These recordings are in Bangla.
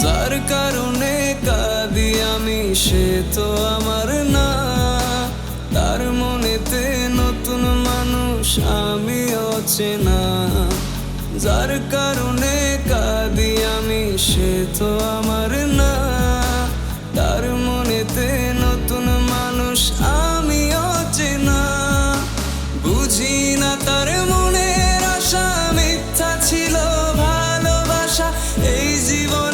যার কারণে কাঁদি আমি, সে তো আমার না। তার মনেতে নতুন মানুষ আমি অচেনা যার কারণে কাঁদি আমি, সে তো আমার না। তার মনেতে নতুন মানুষ আমি অচেনা বুঝি না তার মনের আশা, মিথ্যা ছিল ভালোবাসা। এই জীবনে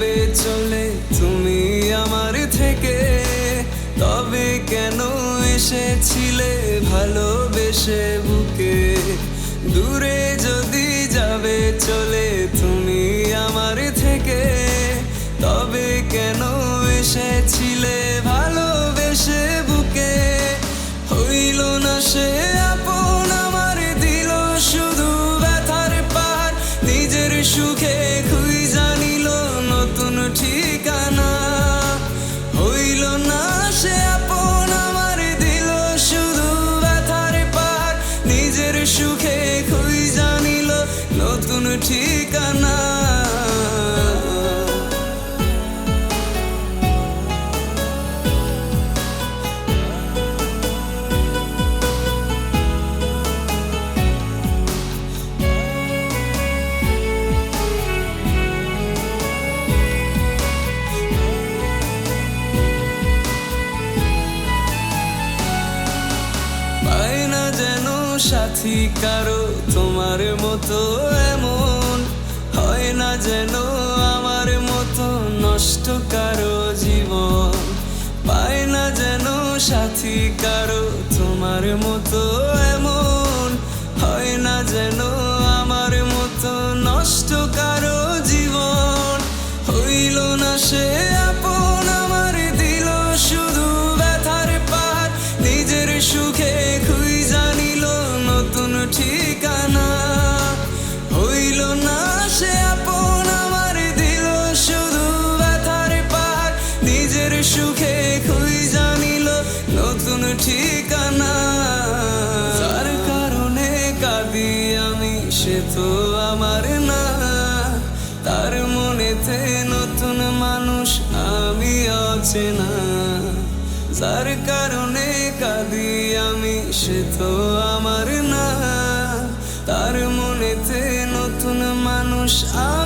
যাবে চলে তুমি আমার থেকে। তবে কেন এসেছিলে ভালোবেসে বুকে? দূরে যদি যাবে চলে তুমি আমার থেকে। তবে কেন এসেছিলে ভালোবেসে সে আপন আমার দিল শুধু ব্যথার পার। নিজের সুখে খুই জানিল নতুন ঠিকানা। সাথী কারও তোমার মতো এমন হয় না যেন আমার মতো নষ্ট কারও জীবন। পায় না যেন সাথী কারও তোমার মতো এমন হয় না যেন ঠিকানা। হইল না সে আপন আমার দিল, শুধু ব্যথার পাহাড় নিজের সুখে খুই জানিল নতুন ঠিকানা। যার কারণে কাঁদি আমি, সে তো আমার না। তার মনেতে নতুন মানুষ আমি অচেনা। যার কারণে কাঁদি আমি, সে তো আমার না। তার মনেতে নতুন মানুষ